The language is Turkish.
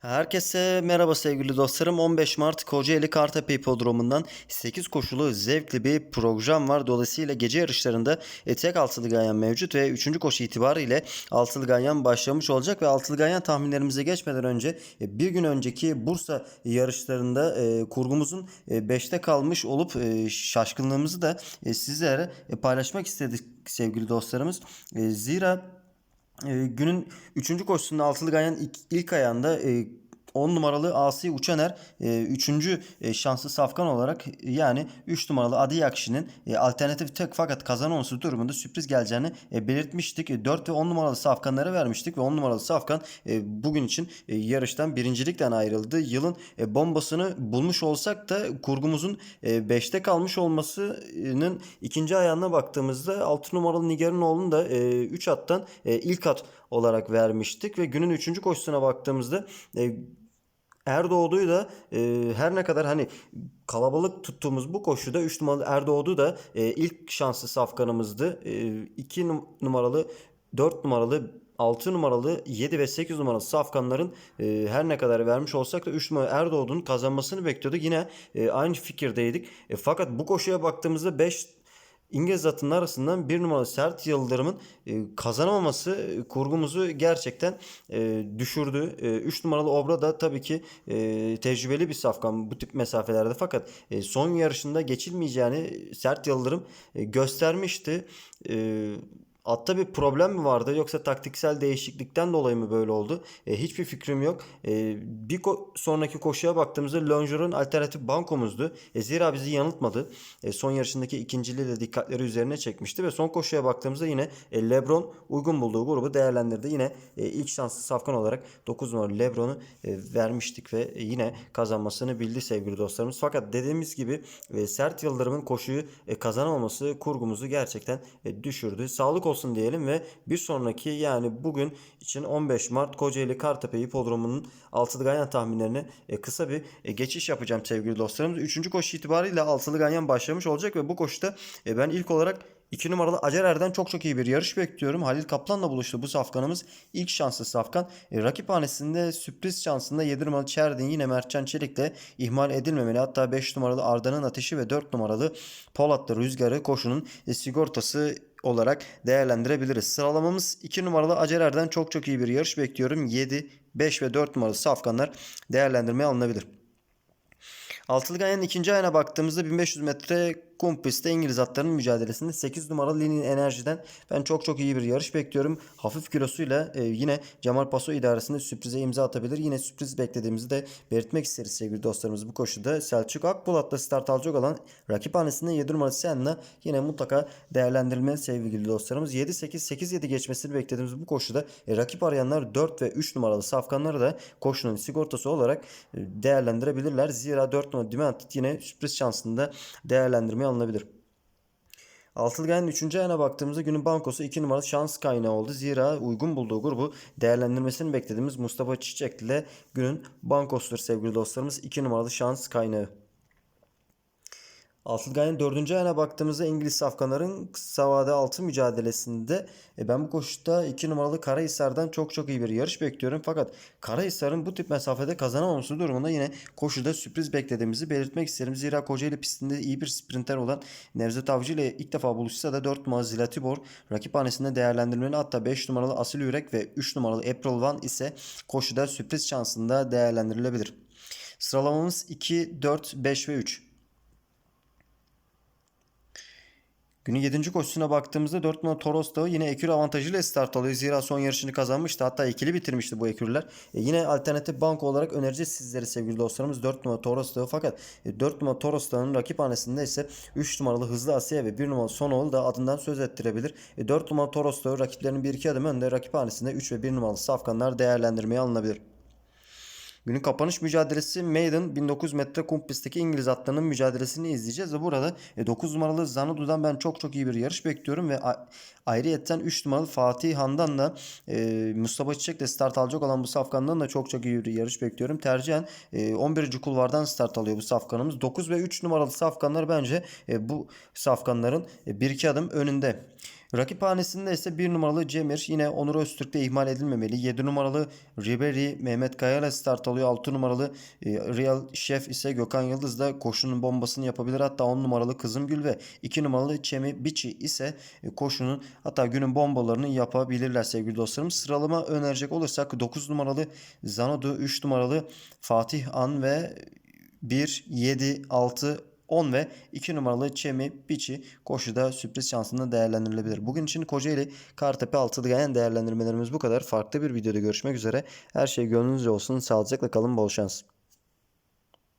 Herkese merhaba sevgili dostlarım. 15 Mart Kocaeli Kartepe Hipodromu'ndan 8 koşulu zevkli bir program var. Dolayısıyla gece yarışlarında e, tek altılı ganyan mevcut ve 3. koşu itibariyle altılı ganyan başlamış olacak ve altılı ganyan tahminlerimize geçmeden önce e, bir gün önceki Bursa yarışlarında e, kurgumuzun 5'te kalmış olup e, şaşkınlığımızı da e, sizlere e, paylaşmak istedik sevgili dostlarımız. E, Zira e, günün 3. koşusunda altılı ganyan ilk, ilk ayağında e, 10 numaralı Asi Uçaner 3. E, şanslı safkan olarak e, yani 3 numaralı Adi Yakşi'nin e, alternatif tek fakat kazanamaması durumunda sürpriz geleceğini e, belirtmiştik. E, 4 ve 10 numaralı safkanlara vermiştik ve 10 numaralı safkan e, bugün için e, yarıştan birincilikten ayrıldı. Yılın e, bombasını bulmuş olsak da kurgumuzun 5'te kalmış olmasının ikinci ayağına baktığımızda 6 numaralı Nigerinoğlu'nu da 3 attan e, ilk at olarak vermiştik ve günün 3. koşusuna baktığımızda e, Erdoğdu'yu da e, her ne kadar hani kalabalık tuttuğumuz bu koşuda 3 numaralı Erdoğdu da e, ilk şanslı safkanımızdı. 2 e, numaralı 4 numaralı 6 numaralı 7 ve 8 numaralı safkanların e, her ne kadar vermiş olsak da 3 numaralı Erdoğdu'nun kazanmasını bekliyorduk. Yine e, aynı fikirdeydik. E, fakat bu koşuya baktığımızda 5 İngiliz atının arasından bir numaralı Sert Yıldırım'ın e, kazanamaması e, kurgumuzu gerçekten e, düşürdü. 3 numaralı Obra da tabii ki tecrübeli bir safkan bu tip mesafelerde fakat son yarışında geçilmeyeceğini Sert Yıldırım göstermişti. Atta bir problem mi vardı yoksa taktiksel değişiklikten dolayı mı böyle oldu? E, hiçbir fikrim yok. E, bir ko- sonraki koşuya baktığımızda Longer'ın alternatif bankomuzdu. E, zira bizi yanıltmadı. E, son yarışındaki ikinciliği de dikkatleri üzerine çekmişti ve son koşuya baktığımızda yine e, Lebron uygun bulduğu grubu değerlendirdi. Yine e, ilk şanslı safkan olarak 9 numaralı Lebron'u e, vermiştik ve yine kazanmasını bildi sevgili dostlarımız. Fakat dediğimiz gibi e, Sert Yıldırım'ın koşuyu e, kazanamaması kurgumuzu gerçekten e, düşürdü. Sağlık olsun olsun diyelim ve bir sonraki yani bugün için 15 Mart Kocaeli Kartepe Hipodromu'nun altılı ganyan tahminlerine e, kısa bir e, geçiş yapacağım sevgili dostlarım. Üçüncü koşu itibariyle altılı ganyan başlamış olacak ve bu koşuda e, ben ilk olarak 2 numaralı Acerer'den çok çok iyi bir yarış bekliyorum. Halil Kaplan'la buluştu bu safkanımız. İlk şanslı safkan. E, rakip hanesinde sürpriz şansında 7 numaralı Çerdin yine Mertcan Çelik'le ihmal edilmemeli. Hatta 5 numaralı Arda'nın ateşi ve 4 numaralı Polat'la rüzgarı koşunun e, sigortası olarak değerlendirebiliriz. Sıralamamız 2 numaralı Acerer'den çok çok iyi bir yarış bekliyorum. 7, 5 ve 4 numaralı safkanlar değerlendirmeye alınabilir. Altılı Ganyan'ın ikinci ayına baktığımızda 1500 metre kum pistte İngiliz atlarının mücadelesinde 8 numaralı Linin Enerji'den ben çok çok iyi bir yarış bekliyorum. Hafif kilosuyla e, yine Cemal Paso idaresinde sürprize imza atabilir. Yine sürpriz beklediğimizi de belirtmek isteriz sevgili dostlarımız bu koşuda. Selçuk Akbulat'ta start alacak olan rakip hanesinde 7 numaralı Senna yine mutlaka değerlendirilmeli sevgili dostlarımız. 7-8-8-7 geçmesini beklediğimiz bu koşuda e, rakip arayanlar 4 ve 3 numaralı safkanları da koşunun sigortası olarak e, değerlendirebilirler. Zira 4 numaralı Dimentit yine sürpriz şansında değerlendirmeye alınabilir. Altılı Ganyan'ın 3. ayağına baktığımızda günün bankosu 2 numaralı şans kaynağı oldu. Zira uygun bulduğu grubu değerlendirmesini beklediğimiz Mustafa Çiçek ile günün bankosudur sevgili dostlarımız. 2 numaralı şans kaynağı. Altılgay'ın dördüncü ayağına baktığımızda İngiliz safkanların kısa vade altı mücadelesinde e, ben bu koşuda 2 numaralı Karahisar'dan çok çok iyi bir yarış bekliyorum. Fakat Karahisar'ın bu tip mesafede kazanamaması durumunda yine koşuda sürpriz beklediğimizi belirtmek isterim. Zira Kocaeli pistinde iyi bir sprinter olan Nevzat Avcı ile ilk defa buluşsa da 4 numaralı Zilatibor rakip hanesinde değerlendirmeli. Hatta 5 numaralı Asil Yürek ve 3 numaralı April One ise koşuda sürpriz şansında değerlendirilebilir. Sıralamamız 2, 4, 5 ve 3. Günün 7. koşusuna baktığımızda 4 numaralı Toros Dağı yine ekür avantajıyla start alıyor. Zira son yarışını kazanmıştı. Hatta ikili bitirmişti bu ekürler. E yine alternatif banko olarak önereceğiz sizlere sevgili dostlarımız. 4 numaralı Toros Dağı fakat 4 e, numaralı Toros Dağı'nın rakip hanesinde ise 3 numaralı Hızlı Asya ve 1 numaralı Sonoğlu da adından söz ettirebilir. E 4 numaralı Toros Dağı rakiplerinin 1-2 adım önde. Rakip hanesinde 3 ve 1 numaralı Safkanlar değerlendirmeye alınabilir. Günün kapanış mücadelesi Maiden 1900 metre kum pistteki İngiliz atlarının mücadelesini izleyeceğiz ve burada 9 e, numaralı Zanudu'dan ben çok çok iyi bir yarış bekliyorum ve ayrıyetten 3 numaralı Fatih Han'dan da e, Mustafa Çiçek de start alacak olan bu safkandan da çok çok iyi bir yarış bekliyorum. Tercihen e, 11. kulvardan start alıyor bu safkanımız. 9 ve 3 numaralı safkanlar bence e, bu safkanların e, 1-2 adım önünde. Rakip hanesinde ise 1 numaralı Cemir yine Onur Öztürk'te ihmal edilmemeli. 7 numaralı Ribery Mehmet Kaya'la start alıyor. 6 numaralı e, Real Şef ise Gökhan Yıldız da koşunun bombasını yapabilir. Hatta 10 numaralı Kızımgül ve 2 numaralı Çemi Biçi ise e, koşunun hatta günün bombalarını yapabilirler sevgili dostlarım. Sıralama önerecek olursak 9 numaralı Zanodu, 3 numaralı Fatih An ve 1, 7, 6, 10 ve 2 numaralı Çemi Biçi koşuda sürpriz şansında değerlendirilebilir. Bugün için Kocaeli Kartepe Altılı Gayen değerlendirmelerimiz bu kadar. Farklı bir videoda görüşmek üzere. Her şey gönlünüzce olsun. Sağlıcakla kalın. Bol şans.